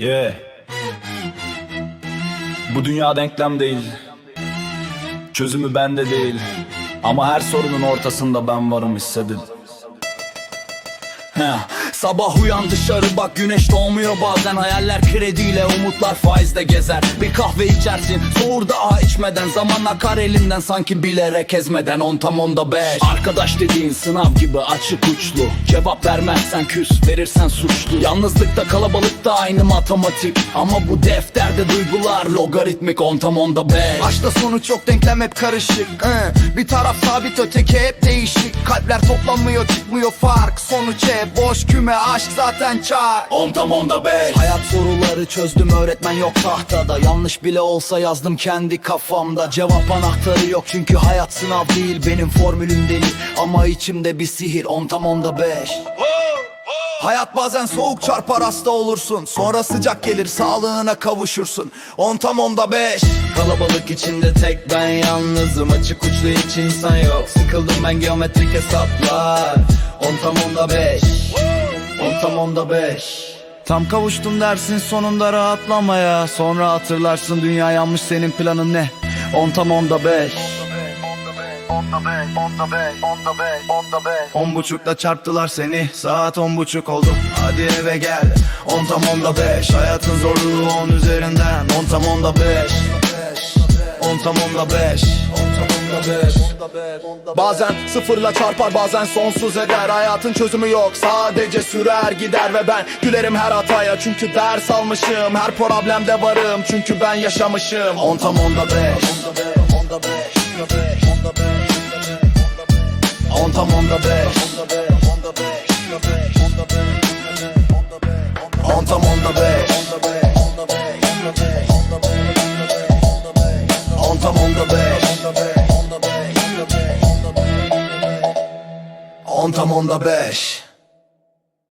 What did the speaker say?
Yeah. Bu dünya denklem değil. Çözümü bende değil. Ama her sorunun ortasında ben varım hissedin. Heh, Sabah uyan dışarı bak güneş doğmuyor bazen. Hayaller krediyle umutlar faizde gezer. Bir kahve içersin soğur daha içmeden. Zaman akar elinden sanki bilerek ezmeden. On tam onda beş. Arkadaş dediğin sınav gibi açık uçlu. Cevap vermezsen küs verirsen suçlu. Yalnızlıkta kalabalıkta aynı matematik. Ama bu defterde duygular logaritmik. On tam onda beş. Başta sonuç yok denklem hep karışık. Bir taraf sabit öteki hep değişik. Kalpler toplanmıyor çıkmıyor fark. Sonuç hep boş küme aşk zaten çar. On tam onda beş. Hayat soruları çözdüm öğretmen yok tahtada. Yanlış bile olsa yazdım kendi kafamda. Cevap anahtarı yok çünkü hayat sınav değil Benim formülüm değil. Ama içimde bir sihir On tam onda beş. Hayat bazen soğuk çarpar hasta olursun. Sonra sıcak gelir sağlığına kavuşursun. On tam onda beş. Kalabalık içinde tek ben yalnızım. Açık uçlu hiç insan yok. Sıkıldım ben geometrik hesaplar. On tam onda beş tam onda beş. Tam kavuştum dersin sonunda rahatlamaya. Sonra hatırlarsın dünya yanmış senin planın ne? On tam onda beş. On buçukta çarptılar seni. Saat on buçuk oldu. Hadi eve gel. On tam onda beş. Hayatın zorluğu on üzerinden. On tam onda beş tam onda beş. Bazen sıfırla çarpar bazen sonsuz eder. Hayatın çözümü yok sadece sürer gider Ve ben gülerim her hataya. Çünkü ders almışım Her problemde varım. Çünkü ben yaşamışım. On tam onda beş. On tam onda beş. On tam onda beş tam onda beş On tam onda beş